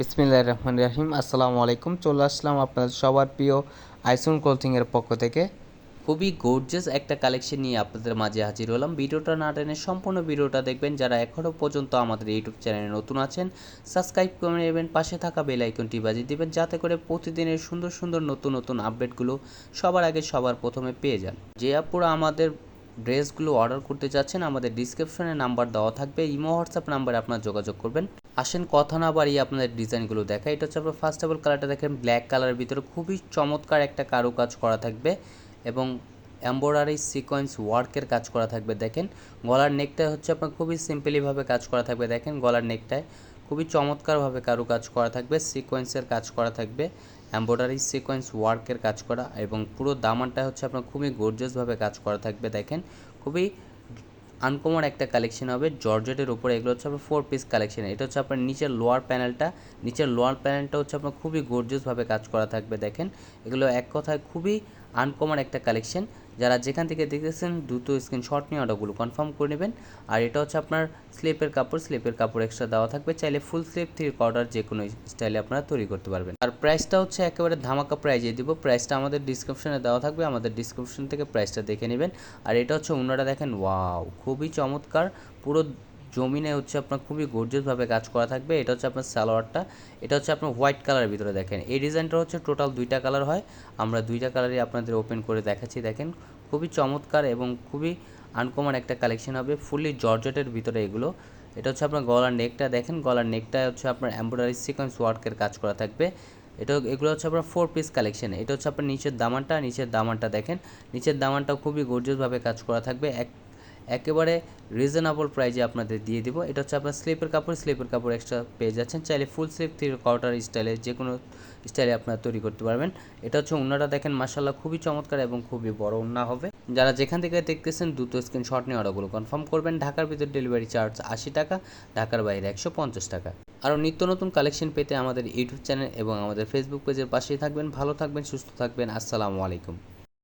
বিসমিল্লাহ রহমান রাহিম। আসসালামু আলাইকুম। চলে আসলাম আপনাদের সবার প্রিয় আইসুন ক্লোথিংয়ের পক্ষ থেকে। খুবই গর্জিয়াস একটা কালেকশন নিয়ে আপনাদের মাঝে হাজির হলাম। ভিডিওটা না টেনে সম্পূর্ণ ভিডিওটা দেখবেন। যারা এখনও পর্যন্ত আমাদের ইউটিউব চ্যানেলে নতুন আছেন সাবস্ক্রাইব করে নেবেন। পাশে থাকা বেল আইকনটি বাজিয়ে দিবেন, যাতে করে প্রতিদিনের সুন্দর সুন্দর নতুন নতুন আপডেটগুলো সবার আগে সবার প্রথমে পেয়ে যান। যে আপুরা আমাদের ড্রেসগুলো অর্ডার করতে যাচ্ছেন, আমাদের ডিসক্রিপশনে নাম্বার দেওয়া থাকবে। ইমো হোয়াটসঅ্যাপ নাম্বারে আপনারা যোগাযোগ করবেন। আসেন, কথা না বাড়িয়ে আপনাদের ডিজাইনগুলো দেখা। এটা হচ্ছে আপনার ফার্স্ট অফ অল কালারটা দেখেন ব্ল্যাক কালারের ভিতরে খুবই চমৎকার একটা কারুকাজ করা থাকবে এবং এম্ব্রয়ডারি সিকোয়েন্স ওয়ার্কের কাজ করা থাকবে দেখেন। গলার নেকটা হচ্ছে আপনার খুবই সিম্পলিভাবে কাজ করা থাকবে দেখেন, গলার নেকটায় খুবই চমৎকারভাবে কারু কাজ করা থাকবে সিকোয়েন্সের কাজ করা থাকবে এম্ব্রয়ডারি সিকোয়েন্স ওয়ার্কের কাজ করা এবং পুরো দামানটা হচ্ছে আপনার খুবই গর্জিয়াসভাবে কাজ করা থাকবে দেখেন। খুবই আনকমন একটা কালেকশন হবে জর্জেটের উপরে এগুলো হচ্ছে আপনার ফোর পিস কালেকশন এটা হচ্ছে আপনার নিচের লোয়ার প্যানেলটা নিচের লোয়ার প্যানেলটা হচ্ছে আপনার খুবই গর্জিয়াসভাবে কাজ করা থাকবে দেখেন। এগুলো এক কথায় খুবই আনকমন একটা কালেকশন যারা যেখান থেকে দেখতেছেন, দ্রুত স্ক্রিনশট নিয়ে অর্ডারগুলো কনফার্ম করে নেবেন। আর এটা হচ্ছে আপনার স্লিপের কাপড়। স্লিপের কাপড় এক্সট্রা দেওয়া থাকবে। চাইলে ফুল স্লিপ থ্রি অর্ডার যে কোনো স্টাইলে আপনারা তৈরি করতে পারবেন। আর প্রাইসটা হচ্ছে একেবারে ধামাকা প্রাইজে দিব। প্রাইসটা আমাদের ডিসক্রিপশনে দেওয়া থাকবে। আমাদের ডিসক্রিপশন থেকে প্রাইসটা দেখে নেবেন। আর এটা হচ্ছে অন্যরা দেখেন ওয়াও খুবই চমৎকার। পুরো জমিনে হচ্ছে আপনার খুবই গর্জিয়াসভাবে কাজ করা থাকবে। এটা হচ্ছে আপনার সালোয়ারটা। এটা হচ্ছে আপনার হোয়াইট কালারের ভিতরে দেখেন। এই ডিজাইনটা হচ্ছে টোটাল দুইটা কালার হয়। আমরা দুইটা কালারই আপনাদের ওপেন করে দেখাচ্ছি, দেখেন। খুবই চমৎকার এবং খুবই আনকমন একটা কালেকশন হবে। ফুললি জর্জেটের ভিতরে এগুলো। এটা হচ্ছে আপনার গলার নেকটা দেখেন, গলার নেকটা হচ্ছে আপনার এমব্রয়ডারি সিকোয়েন্স ওয়ার্কের কাজ করা থাকবে। এটা এগুলো হচ্ছে আপনার ফোর পিস কালেকশন এটা হচ্ছে আপনার নিচের দামানটা নিচের দামানটা দেখেন। নিচের দামানটাও খুবই গর্জিয়াসভাবে কাজ করা থাকবে। এক একেবারে রিজনেবল প্রাইজে আপনাদের দিয়ে দেবো। এটা হচ্ছে আপনার স্লিপের কাপড় স্লিপের কাপড় এক্সট্রা পেয়ে যাচ্ছেন। চাইলে ফুল স্লিপ থ্রি কোয়ার্টার স্টাইলে যে কোনো স্টাইলে আপনারা তৈরি করতে পারবেন। এটা হচ্ছে উন্নাটা দেখেন মাসাল্লাহ খুবই চমৎকার এবং খুবই বড় উন্না হবে। যারা যেখান থেকে দেখতেছেন দ্রুত স্ক্রিনশট নিয়ে অর্ডারগুলো কনফার্ম করবেন। ঢাকার ভিতর ডেলিভারি চার্জ আশি টাকা, ঢাকার বাইরে একশো পঞ্চাশ টাকা। আরও নিত্য নতুন কালেকশন পেতে আমাদের ইউটিউব চ্যানেল এবং আমাদের ফেসবুক পেজের পাশেই থাকবেন। ভালো থাকবেন, সুস্থ থাকবেন। আসসালামু আলাইকুম।